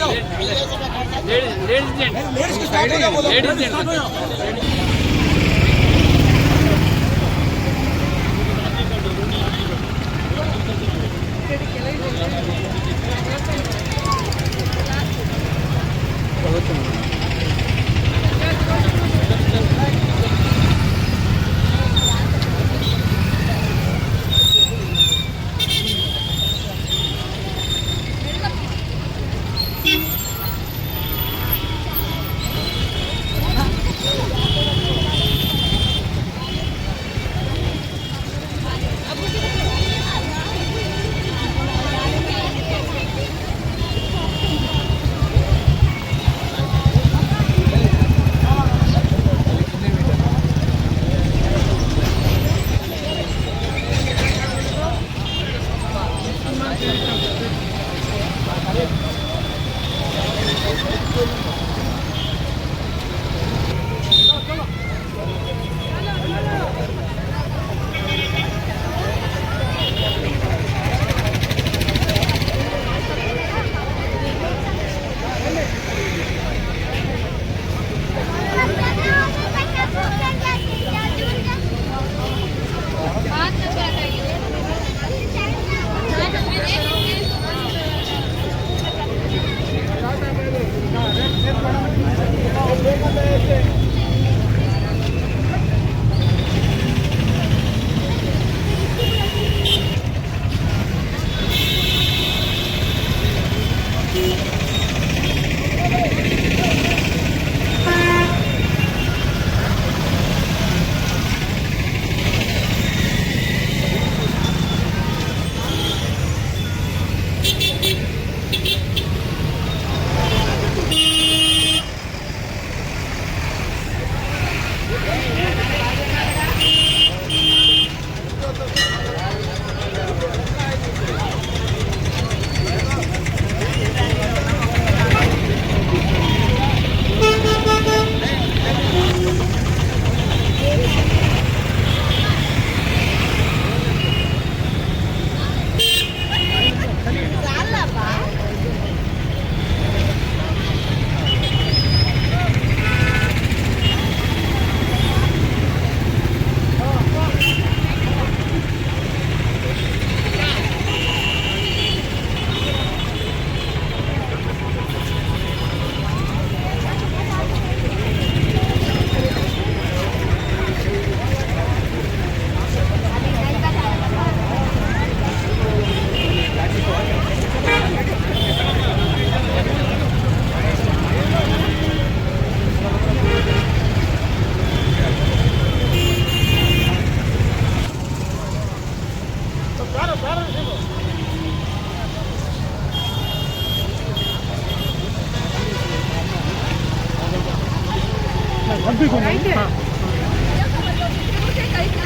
Ladies ladies ladies बी घुमून हां। काही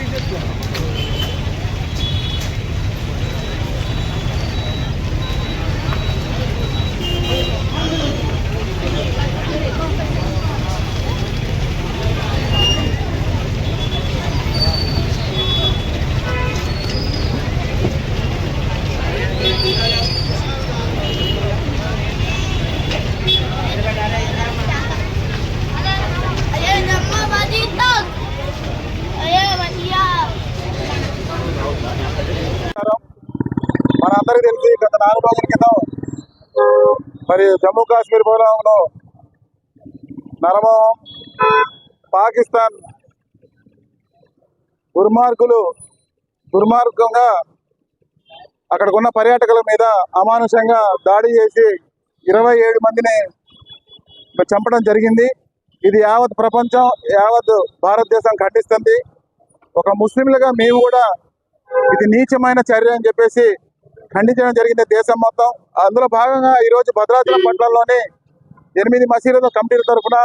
Продолжение следует... నాలుగు రోజుల క్రితం మరి జమ్మూ కాశ్మీర్ పోలంలో నరమం పాకిస్తాన్ దుర్మార్గులు దుర్మార్గంగా అక్కడికున్న పర్యాటకుల మీద అమానుషంగా దాడి చేసి ఇరవై ఏడు మందిని చంపడం జరిగింది. ఇది యావత్ ప్రపంచం యావత్ భారతదేశం ఖండిస్తుంది. ఒక ముస్లింలుగా మేము కూడా ఇది నీచమైన చర్య అని చెప్పేసి ఖండించడం జరిగింది. దేశం మొత్తం. అందులో భాగంగా ఈరోజు భద్రాచలం పట్టణంలోని ఎనిమిది మసీదుల కమిటీల తరఫున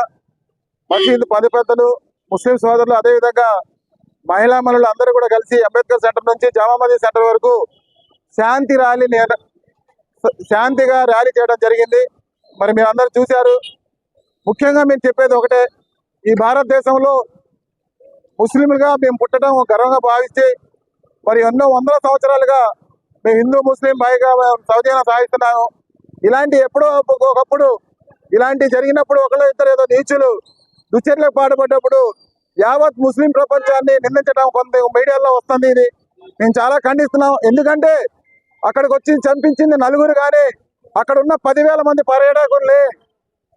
మసీదు పది పెద్దలు ముస్లిం సోదరులు అదేవిధంగా మహిళా మనులు అందరూ కూడా కలిసి అంబేద్కర్ సెంటర్ నుంచి జామా మసీద్ సెంటర్ వరకు శాంతి ర్యాలీ శాంతిగా ర్యాలీ చేయడం జరిగింది. మరి మీరు అందరూ చూశారు. ముఖ్యంగా మేము చెప్పేది ఒకటే. ఈ భారతదేశంలో ముస్లింలుగా మేము పుట్టడం గర్వంగా భావించి మరి ఎన్నో వందల సంవత్సరాలుగా మేము హిందూ ముస్లిం పైగా సౌదీన సాగిస్తున్నాము. ఇలాంటి ఎప్పుడో ఒకప్పుడు ఇలాంటి జరిగినప్పుడు ఒకళ్ళు ఇద్దరు ఏదో నీచులు దుశ్చర్యలకు పాటుపడ్డప్పుడు యావత్ ముస్లిం ప్రపంచాన్ని నిందించడం కొంత మీడియాలో వస్తుంది ఇది. మేము చాలా ఖండిస్తున్నాం. ఎందుకంటే అక్కడికి వచ్చి చంపించింది నలుగురు కానీ అక్కడ ఉన్న పదివేల మంది పర్యాటకుల్ని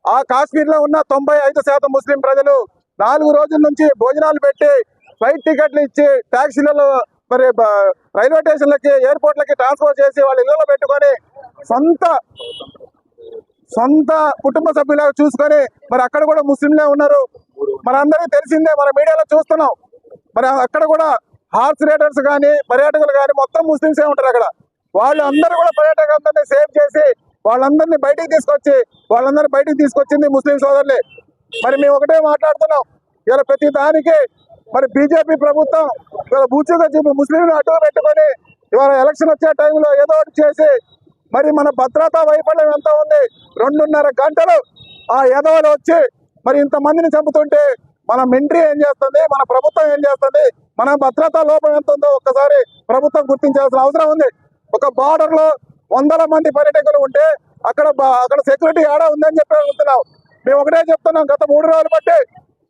ఆ కాశ్మీర్లో ఉన్న తొంభై ఐదు శాతం ముస్లిం ప్రజలు నాలుగు రోజుల నుంచి భోజనాలు పెట్టి ఫ్లైట్ టికెట్లు ఇచ్చి ట్యాక్సీలలో మరి బ- రైల్వే స్టేషన్లకి ఎయిర్పోర్ట్లకి ట్రాన్స్ఫర్ చేసి వాళ్ళ ఇళ్ళలో పెట్టుకొని సొంత సొంత కుటుంబ సభ్యులాగా చూసుకొని మరి అక్కడ కూడా ముస్లింలే ఉన్నారు. మరి అందరికీ తెలిసిందే మన మీడియాలో చూస్తున్నాం. మరి అక్కడ కూడా హార్స్ రైడర్స్ కానీ పర్యాటకులు కానీ మొత్తం ముస్లింసే ఉంటారు అక్కడ. వాళ్ళు అందరూ కూడా పర్యాటకులందరినీ సేవ్ చేసి వాళ్ళందరినీ బయటికి తీసుకొచ్చి వాళ్ళందరినీ బయటికి తీసుకొచ్చింది ముస్లిం సోదరులే. మరి మేము ఒకటే మాట్లాడుతున్నాం. ఇలా ప్రతి దానికి మరి బీజేపీ ప్రభుత్వం ఇవాళ బూచుగా చెప్పి ముస్లింలు అడ్డు పెట్టుకొని ఇవాళ ఎలక్షన్ వచ్చే టైంలో ఏదో ఒకటి చేసి మరి మన భద్రతా వైఫల్యం ఎంత ఉంది? రెండున్నర గంటలు ఆ ఎదవలు వచ్చి మరి ఇంతమందిని చంపుతుంటే మన మింట్రీ ఏం చేస్తుంది? మన ప్రభుత్వం ఏం చేస్తుంది? మన భద్రతా లోపం ఎంత ఉందో ఒక్కసారి ప్రభుత్వం గుర్తించాల్సిన అవసరం ఉంది. ఒక బార్డర్లో వందల మంది పర్యటకులు ఉంటే అక్కడ బా- అక్కడ సెక్యూరిటీ ఆడ ఉందని చెప్పి అడుగుతున్నాం మేము ఒకటే చెప్తున్నాం గత మూడు రోజులు బట్టి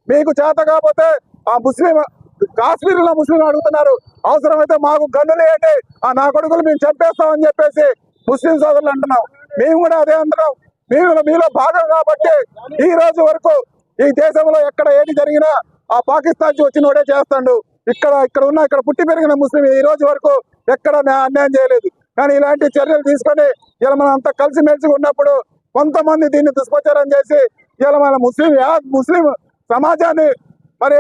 మీకు చేత కాకపోతే ఆ ముస్లిం కాశ్మీర్లో ముస్లిం అడుగుతున్నారు. అవసరమైతే మాకు గన్నులు ఏంటి ఆ నా కొడుకులు మేము చంపేస్తామని చెప్పేసి ముస్లిం సోదరులు అంటున్నాం. మేము కూడా అదే అంటున్నాం. మేము మీలో భాగం కాబట్టి ఈ రోజు వరకు ఈ దేశంలో ఎక్కడ ఏది జరిగినా ఆ పాకిస్తాన్ నుంచి వచ్చినోడే చేస్తాడు. ఇక్కడ ఇక్కడ ఉన్న ఇక్కడ పుట్టి పెరిగిన ముస్లిం ఈ రోజు వరకు ఎక్కడ అన్యాయం చేయలేదు. కానీ ఇలాంటి చర్యలు తీసుకొని ఇలా మనం అంతా కలిసిమెలిసి ఉన్నప్పుడు కొంతమంది దీన్ని దుష్ప్రచారం చేసి ఇలా మన ముస్లిం యా- ముస్లిం సమాజాన్ని మరి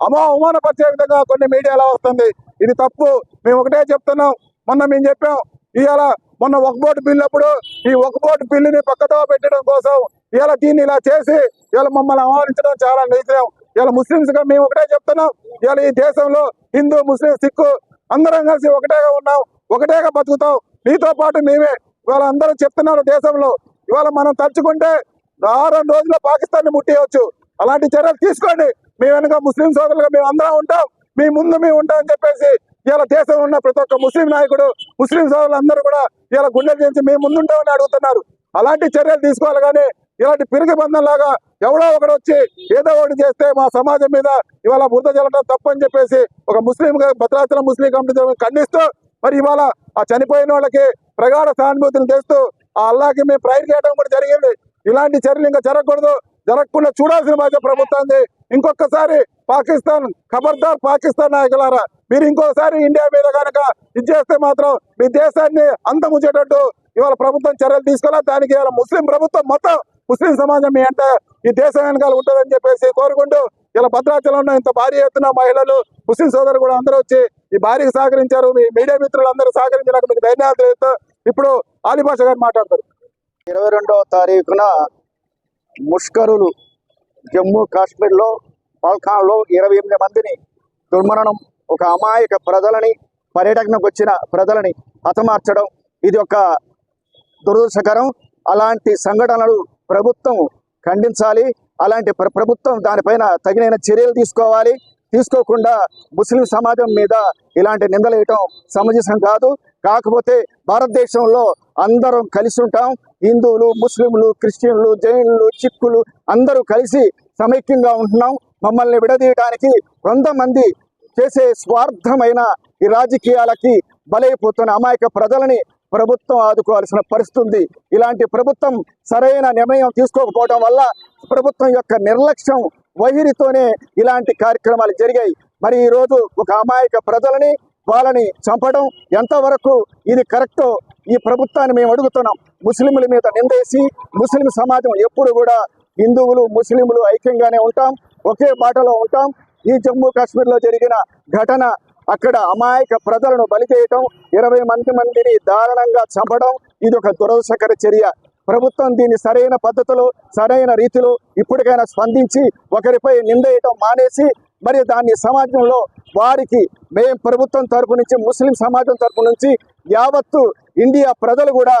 అమా అవమానపరిచే విధంగా కొన్ని మీడియాలో వస్తుంది. ఇది తప్పు. మేము ఒకటే చెప్తున్నాం. మొన్న మేము చెప్పాం. ఇవాళ మొన్న ఒక బోర్డు బిల్లు అప్పుడు ఈ ఒక బోర్డు బిల్లుని పక్కతో పెట్టడం కోసం ఇవాళ దీన్ని ఇలా చేసి ఇవాళ మమ్మల్ని అవమానించడం చాలా నిజం ఇవాళ ముస్లింస్గా మేము ఒకటే చెప్తున్నాం. ఇవాళ ఈ దేశంలో హిందూ ముస్లిం సిక్కు అందరం కలిసి ఒకటేగా ఉన్నాం. ఒకటేగా బతుకుతాం. మీతో పాటు మేమే. ఇవాళ అందరూ చెప్తున్నారు దేశంలో. ఇవాళ మనం తలుచుకుంటే వారం రోజుల్లో పాకిస్తాన్ ముట్టేయవచ్చు అలాంటి చర్యలు తీసుకోండి. మీ వెనుక ముస్లిం సోదరులుగా మేము అందరం ఉంటాం. మీ ముందు మేము ఉంటాం అని చెప్పేసి ఇలా దేశంలో ఉన్న ప్రతి ఒక్క ముస్లిం నాయకుడు ముస్లిం సోదరులు అందరూ కూడా ఇలా గుండెలు చేసి మేము ముందుంటామని అడుగుతున్నారు. అలాంటి చర్యలు తీసుకోవాలి కానీ ఇలాంటి పిరిగి బంధం లాగా ఎవడో ఒకడు వచ్చి ఏదో ఒకటి చేస్తే మా సమాజం మీద ఇవాళ బురద జల్లడం తప్పని చెప్పేసి ఒక ముస్లిం భద్రాచలం ముస్లిం కమిటీ ఖండిస్తూ మరి ఇవాళ ఆ చనిపోయిన వాళ్ళకి ప్రగాఢ సానుభూతిని తెస్తూ ఆ అల్లాకి మేము ప్రైర్ చేయడం కూడా జరిగింది. ఇలాంటి చర్యలు ఇంకా జరగకూడదు. జరగకుండా చూడాల్సిన బాధ్యత ప్రభుత్వాన్ని ఇంకొకసారి పాకిస్తాన్ ఖబర్దార్ పాకిస్తాన్ నాయకులారా మీరు ఇంకోసారి ఇండియా మీద కనుక ఇది చేస్తే మాత్రం మీ దేశాన్ని అందముచ్చేటట్టు ఇవాళ ప్రభుత్వం చర్యలు తీసుకోవాలి? దానికి ఇవాళ ముస్లిం ప్రభుత్వం మొత్తం ముస్లిం సమాజం మీ అంటే ఈ దేశం వెనకాల ఉంటుందని చెప్పేసి కోరుకుంటూ ఇలా భద్రాచలంలో ఇంత భారీ ఎత్తున మహిళలు ముస్లిం సోదరులు కూడా అందరూ వచ్చి ఈ భారీకి సహకరించారు. మీ మీడియా మిత్రులు అందరూ సహకరించినాక మీకు ధన్యవాదాలు ఇప్పుడు ఆలిభాష గారు మాట్లాడతారు. ఇరవై రెండవ తారీఖున ముష్కరులు జమ్మూ కాశ్మీర్లో పల్ఖాన్లో ఇరవై ఎనిమిది మందిని దుర్మరణం ఒక అమాయక ప్రజలని పర్యటనకు వచ్చిన ప్రజలని హతమార్చడం ఇది ఒక దురదృష్టకరం. అలాంటి సంఘటనలు ప్రభుత్వం ఖండించాలి. అలాంటి ప్రభుత్వం దానిపైన తగిన చర్యలు తీసుకోవాలి. తీసుకోకుండా ముస్లిం సమాజం మీద ఇలాంటి నిందలేయటం సమంజసం కాదు. కాకపోతే భారతదేశంలో అందరం కలిసి ఉంటాం. హిందువులు ముస్లింలు క్రిస్టియన్లు జైన్లు చిక్కులు అందరూ కలిసి సమైక్యంగా ఉంటున్నాం. మమ్మల్ని విడదీయడానికి కొంతమంది చేసే స్వార్థమైన ఈ రాజకీయాలకి బలైపోతున్న అమాయక ప్రజలని ప్రభుత్వం ఆదుకోవాల్సిన పరిస్థితి ఉంది. ఇలాంటి ప్రభుత్వం సరైన నిర్ణయం తీసుకోకపోవడం వల్ల ప్రభుత్వం యొక్క నిర్లక్ష్యం వైఖరితోనే ఇలాంటి కార్యక్రమాలు జరిగాయి. మరి ఈరోజు ఒక అమాయక ప్రజలని వాళ్ళని చంపడం ఎంతవరకు ఇది కరెక్టో ఈ ప్రభుత్వాన్ని మేము అడుగుతున్నాం. ముస్లింల మీద నిందేసి ముస్లిం సమాజం ఎప్పుడు కూడా హిందువులు ముస్లింలు ఐక్యంగానే ఉంటాం ఒకే బాటలో ఉంటాం. ఈ జమ్మూ కాశ్మీర్లో జరిగిన ఘటన అక్కడ అమాయక ప్రజలను బలి చేయటం ఇరవై మంది మందిని దారుణంగా చంపడం ఇది ఒక దురదశకర చర్య. ప్రభుత్వం దీన్ని సరైన పద్ధతిలో సరైన రీతిలో ఇప్పటికైనా స్పందించి ఒకరిపై నిందేయటం మానేసి మరి దాన్ని సమాజంలో వారికి మేము ప్రభుత్వం తరపు నుంచి ముస్లిం సమాజం తరపు నుంచి యావత్తు ఇండియా ప్రజలు కూడా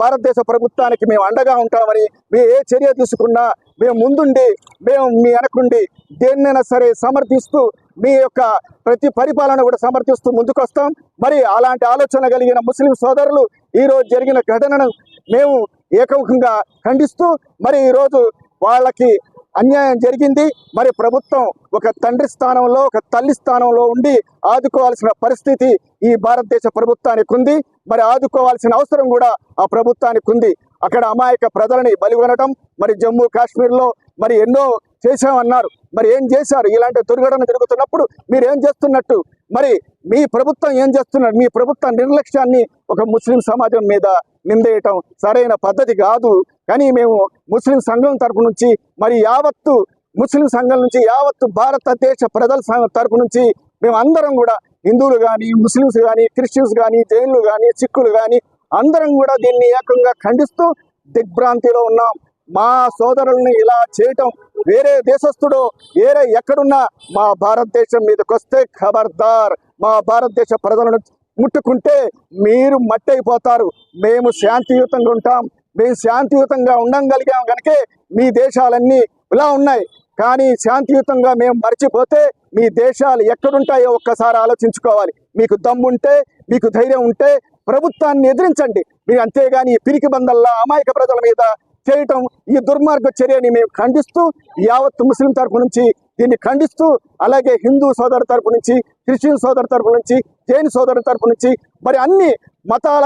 భారతదేశ ప్రభుత్వానికి మేము అండగా ఉంటామని మేము ఏ చర్య తీసుకున్నా మేము ముందుండి మేము మీ వెనకుండి దేన్నైనా సరే సమర్థిస్తూ మీ యొక్క ప్రతి పరిపాలన కూడా సమర్థిస్తూ ముందుకొస్తాం. మరి అలాంటి ఆలోచన కలిగిన ముస్లిం సోదరులు ఈరోజు జరిగిన ఘటనను మేము ఏకముఖంగా ఖండిస్తూ మరి ఈరోజు వాళ్ళకి అన్యాయం జరిగింది. మరి ప్రభుత్వం ఒక తండ్రి స్థానంలో ఒక తల్లి స్థానంలో ఉండి ఆదుకోవాల్సిన పరిస్థితి ఈ భారతదేశ ప్రభుత్వానికి ఉంది. మరి ఆదుకోవాల్సిన అవసరం కూడా ఆ ప్రభుత్వానికి ఉంది. అక్కడ అమాయక ప్రజలని బలిగొనడం మరి జమ్మూ కాశ్మీర్లో మరి ఎన్నో చేశామన్నారు. మరి ఏం చేశారు? ఇలాంటి దుర్ఘటన జరుగుతున్నప్పుడు మీరు ఏం చేస్తున్నట్టు? మరి మీ ప్రభుత్వం ఏం చేస్తున్నారు మీ ప్రభుత్వ నిర్లక్ష్యాన్ని ఒక ముస్లిం సమాజం మీద నిందేయటం సరైన పద్ధతి కాదు. కానీ మేము ముస్లిం సంఘం తరపు నుంచి మరి యావత్తు ముస్లిం సంఘం నుంచి యావత్తు భారతదేశ ప్రజల సంఘం తరపు నుంచి మేము అందరం కూడా హిందువులు కానీ ముస్లిమ్స్ కానీ క్రిస్టియన్స్ కానీ జైన్లు కానీ సిక్కులు కానీ అందరం కూడా దీన్ని ఏకంగా ఖండిస్తూ దిగ్భ్రాంతిలో ఉన్నాం. మా సోదరుల్ని ఇలా చేయటం వేరే దేశస్థుడు వేరే ఎక్కడున్నా మా భారతదేశం మీదకి వస్తే ఖబర్దార్. మా భారతదేశ ప్రజలను ముట్టుకుంటే మీరు మట్టి అయిపోతారు మేము శాంతియుతంగా ఉంటాం. మేము శాంతియుతంగా ఉండగలిగాం కనుకే మీ దేశాలన్నీ ఇలా ఉన్నాయి. కానీ శాంతియుతంగా మేము మర్చిపోతే మీ దేశాలు ఎక్కడుంటాయో ఒక్కసారి ఆలోచించుకోవాలి. మీకు దమ్ముంటే మీకు ధైర్యం ఉంటే ప్రభుత్వాన్ని ఎదిరించండి. మీరు అంతేగాని ఈ పిరికి బందల్లా అమాయక ప్రజల మీద చేయటం ఈ దుర్మార్గ చర్యని మేము ఖండిస్తూ యావత్ ముస్లిం తరపు నుంచి దీన్ని ఖండిస్తూ అలాగే హిందూ సోదరు తరపు నుంచి క్రిస్టియన్ సోదరు తరపు నుంచి జైన్ సోదరు తరపు నుంచి మరి అన్ని మతాల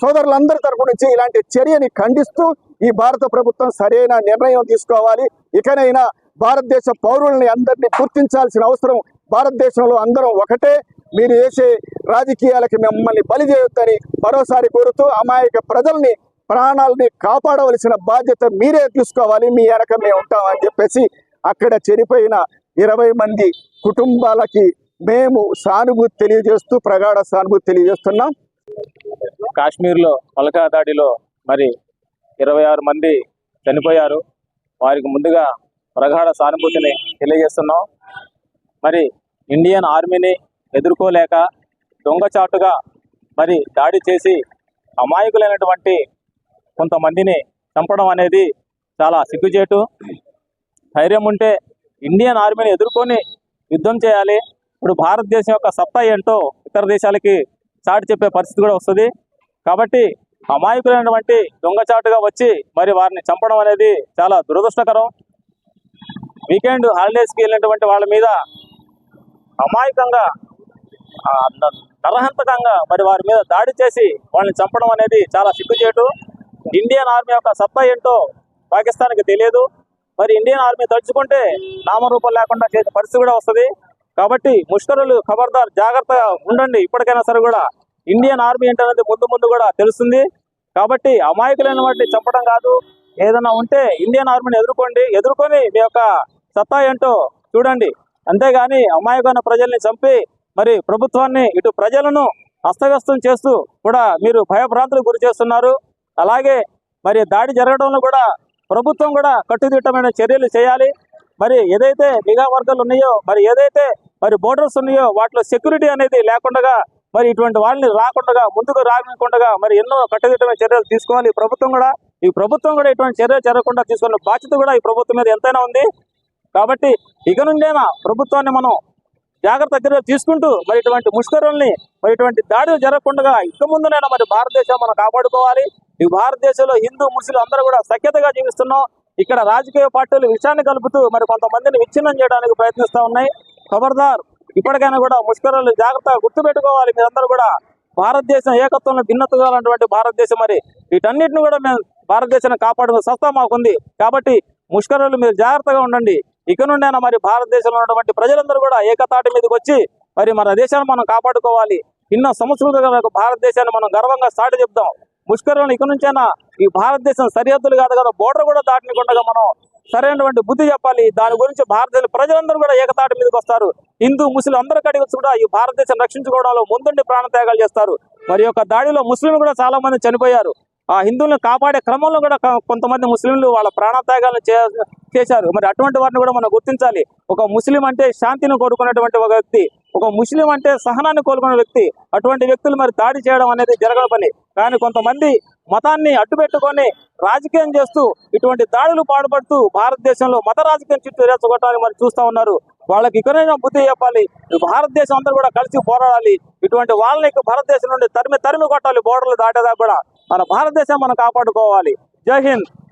సోదరులందరి తరపు నుంచి ఇలాంటి చర్యని ఖండిస్తూ ఈ భారత ప్రభుత్వం సరైన నిర్ణయం తీసుకోవాలి. ఇకనైనా భారతదేశ పౌరుల్ని అందరినీ గుర్తించాల్సిన అవసరం భారతదేశంలో అందరం ఒకటే. మీరు వేసే రాజకీయాలకి మిమ్మల్ని బలి చేయొద్దని మరోసారి కోరుతూ అమాయక ప్రజల్ని ప్రాణాలని కాపాడవలసిన బాధ్యత మీరే తీసుకోవాలి. మీ వెనక మేము ఉంటామని చెప్పేసి అక్కడ చనిపోయిన ఇరవై మంది కుటుంబాలకి మేము సానుభూతి తెలియజేస్తూ ప్రగాఢ సానుభూతి తెలియజేస్తున్నాం. కాశ్మీర్లో మలకా దాడిలో మరి ఇరవై ఆరు మంది చనిపోయారు. వారికి ముందుగా ప్రగాఢ సానుభూతిని తెలియజేస్తున్నాం. మరి ఇండియన్ ఆర్మీని ఎదుర్కోలేక దొంగచాటుగా మరి దాడి చేసి అమాయకులైనటువంటి కొంతమందిని చంపడం అనేది చాలా సిగ్గుచేటు. ధైర్యం ఉంటే ఇండియన్ ఆర్మీని ఎదుర్కొని యుద్ధం చేయాలి. ఇప్పుడు భారతదేశం యొక్క సత్తా ఏంటో ఇతర దేశాలకి చాటి చెప్పే పరిస్థితి కూడా వస్తుంది. కాబట్టి అమాయకులైనటువంటి దొంగచాటుగా వచ్చి మరి వారిని చంపడం అనేది చాలా దురదృష్టకరం. వీకెండ్ హాలిడేస్కి వెళ్ళినటువంటి వాళ్ళ మీద అమాయకంగా నరహంతకంగా మరి వారి మీద దాడి చేసి వాళ్ళని చంపడం అనేది చాలా సిగ్గుచేటు. ఇండియన్ ఆర్మీ యొక్క సత్తా ఏంటో పాకిస్తాన్కి తెలియదు. మరి ఇండియన్ ఆర్మీ తలుచుకుంటే నామరూపం లేకుండా చేసే పరిస్థితి కూడా వస్తుంది. కాబట్టి ముష్కరులు ఖబర్దార్ జాగ్రత్తగా ఉండండి. ఇప్పటికైనా సరే కూడా ఇండియన్ ఆర్మీ ఏంటనేది ముందు ముందు కూడా తెలుస్తుంది. కాబట్టి అమాయకులైన వాటిని చంపడం కాదు. ఏదైనా ఉంటే ఇండియన్ ఆర్మీని ఎదుర్కోండి. ఎదుర్కొని మీ యొక్క సత్తా ఏంటో చూడండి. అంతేగాని అమాయకమైన ప్రజల్ని చంపి మరి ప్రభుత్వాన్ని ఇటు ప్రజలను అస్తవ్యస్తం చేస్తూ కూడా మీరు భయభ్రాంతులకు గురి చేస్తున్నారు. అలాగే మరి దాడి జరగడంలో కూడా ప్రభుత్వం కూడా కట్టుదిట్టమైన చర్యలు చేయాలి. మరి ఏదైతే నిఘా వర్గాలు ఉన్నాయో మరి ఏదైతే మరి బోర్డర్స్ ఉన్నాయో వాటిలో సెక్యూరిటీ అనేది లేకుండా మరి ఇటువంటి వాళ్ళని రాకుండా ముందుకు రాకుండా మరి ఎన్నో కట్టుదిట్టమైన చర్యలు తీసుకోవాలి. ఈ ప్రభుత్వం కూడా ఈ ప్రభుత్వం కూడా ఇటువంటి చర్యలు జరగకుండా తీసుకున్న బాధ్యత కూడా ఈ ప్రభుత్వం మీద ఎంతైనా ఉంది. కాబట్టి ఇక నుండైనా ప్రభుత్వాన్ని మనం జాగ్రత్త చర్యలు తీసుకుంటూ మరి ఇటువంటి ముష్కరుల్ని మరి ఇటువంటి దాడులు జరగకుండా ఇక ముందునైనా మరి భారతదేశం మనం కాపాడుకోవాలి. ఈ భారతదేశంలో హిందూ ముస్లిం అందరూ కూడా సఖ్యతగా జీవిస్తున్నాం. ఇక్కడ రాజకీయ పార్టీలు విషయాన్ని కలుపుతూ మరి కొంతమందిని విచ్ఛిన్నం చేయడానికి ప్రయత్నిస్తూ ఉన్నాయి. ఖబర్దార్. ఇప్పటికైనా కూడా ముష్కరాలు జాగ్రత్తగా గుర్తుపెట్టుకోవాలి మీరందరూ కూడా. భారతదేశం ఏకత్వంలో భిన్నతగా భారతదేశం మరి. వీటన్నిటిని కూడా మేము భారతదేశాన్ని కాపాడుకునే సంస్థ మాకుంది. కాబట్టి ముష్కరులు మీరు జాగ్రత్తగా ఉండండి. ఇక నుండైనా మరి భారతదేశంలో ఉన్నటువంటి ప్రజలందరూ కూడా ఏకతాటి మీదకి వచ్చి మరి మన దేశాన్ని మనం కాపాడుకోవాలి. ఎన్నో సంవత్సరాలుగా భారతదేశాన్ని మనం గర్వంగా సాటి చెప్దాం. ముష్కరులను ఇక నుంచైనా ఈ భారతదేశం సరిహద్దులు కాదు కదా బోర్డర్ కూడా దాటనికుండా మనం సరైనటువంటి బుద్ధి చెప్పాలి. దాని గురించి భారతదేశ ప్రజలందరూ కూడా ఏకతాటి మీదకి వస్తారు. హిందూ ముస్లిం అందరూ కడిగి వచ్చి కూడా ఈ భారతదేశం రక్షించుకోవడంలో ముందుండి ప్రాణత్యాగాలు చేస్తారు. మరి యొక్క దాడిలో ముస్లింలు కూడా చాలా మంది చనిపోయారు. ఆ హిందువులను కాపాడే క్రమంలో కూడా కొంతమంది ముస్లింలు వాళ్ళ ప్రాణత్యాగాలను చే- చేశారు. మరి అటువంటి వారిని కూడా మనం గుర్తించాలి. ఒక ముస్లిం అంటే శాంతిని కోరుకున్నటువంటి ఒక వ్యక్తి ఒక ముస్లిం అంటే సహనాన్ని కోరుకున్న వ్యక్తి అటువంటి వ్యక్తులు మరి దాడి చేయడం అనేది జరగని పని. కానీ కొంతమంది మతాన్ని అడ్డుపెట్టుకొని రాజకీయం చేస్తూ ఇటువంటి దాడులు పాడుపడుతూ భారతదేశంలో మత రాజకీయం చుట్టూ రెచ్చగొట్టాలని మరి చూస్తా ఉన్నారు. వాళ్ళకి ఇకనైనా బుద్ధి చెప్పాలి. భారతదేశం అందరూ కూడా కలిసి పోరాడాలి. ఇటువంటి వాళ్ళని భారతదేశం నుండి తరిమి తరిమి కొట్టాలి. బోర్డర్లు దాటేదాకా కూడా. మన భారతదేశం మనం కాపాడుకోవాలి. జై హింద్.